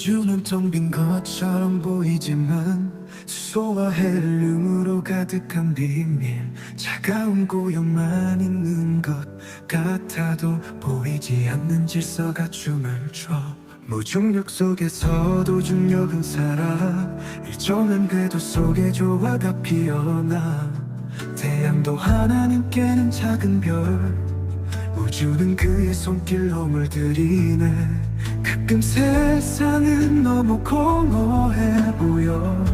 우주는 텅빈 것처럼 보이지만 수소와 헬륨으로 가득한 비밀 차가운 고요만 있는 것 같아도 보이지 않는 질서가 춤을 춰. 무중력 속에서도 중력은 살아. 일정한 궤도 속에 조화가 피어나. 태양도 하나님께는 작은 별 우주는 그의 손길로 물들이네. 가끔 세상은 너무 공허해 보여.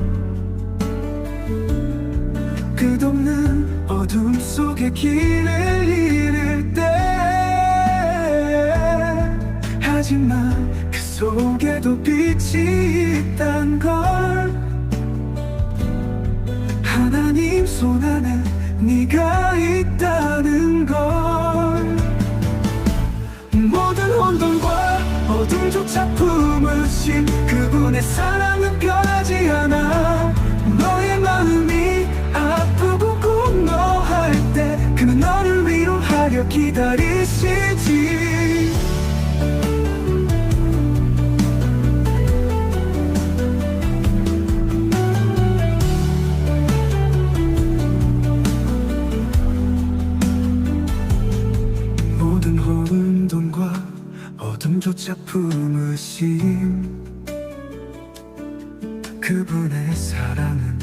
끝없는 어둠 속에 길을 잃을 때. 하지만 그 속에도 빛이 있단 걸. 하나님 손 안에 네가 있다는 걸 어둠조차 품으심. 그분의 사랑은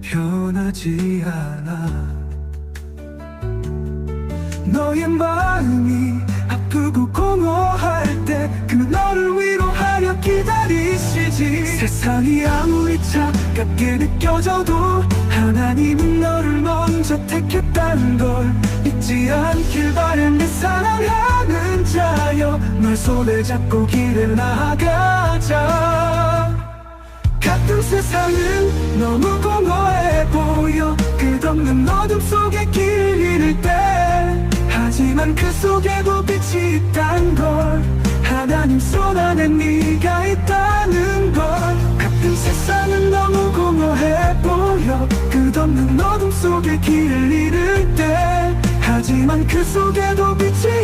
변하지 않아. 너의 마음이 아프고 공허할 때 그는 너를 위로하려 기다리시지. 세상이 아무리 차갑게 느껴져도 하나님은 너를 먼저 택했다는 걸 잊지 않길 바래 내 사랑하 는 자여 널 손에 잡고 길을 나아가자. 같은 세상은 너무 공허해 보여. 끝없는 어둠 속에 길 잃을 때. 하지만 그 속에도 빛이 있단 걸. 하나님 손 안에 네가 있다는 걸. 같은 세상은 너무 공허해 보여. 끝없는 어둠 속에 길을 잃을 때. 하지만 그 속에도 빛이